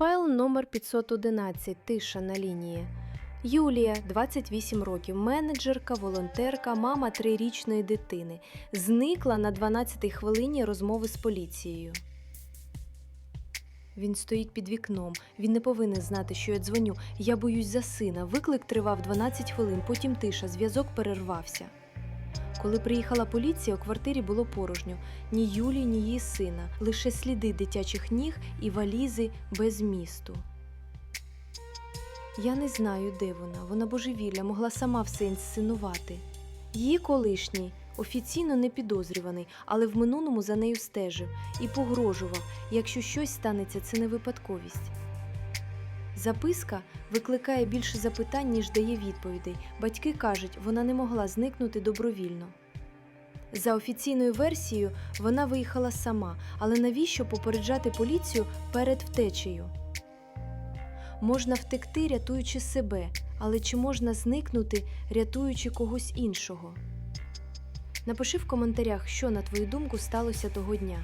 Файл номер 511. Тиша на лінії. Юлія, 28 років, менеджерка, волонтерка, мама трирічної дитини. Зникла на 12-й хвилині розмови з поліцією. Він стоїть під вікном. Він не повинен знати, що я дзвоню. Я боюсь за сина. Виклик тривав 12 хвилин, потім тиша, зв'язок перервався. Коли приїхала поліція, у квартирі було порожньо ні Юлії, ні її сина, лише сліди дитячих ніг і валізи без місту. Я не знаю, де вона. Вона божевілля, могла сама все інсценувати. Її колишній офіційно не підозрюваний, але в минулому за нею стежив і погрожував, якщо щось станеться, це не випадковість. Записка викликає більше запитань, ніж дає відповідей. Батьки кажуть, вона не могла зникнути добровільно. За офіційною версією, вона виїхала сама, але навіщо попереджати поліцію перед втечею? Можна втекти, рятуючи себе, але чи можна зникнути, рятуючи когось іншого? Напиши в коментарях, що, на твою думку, сталося того дня.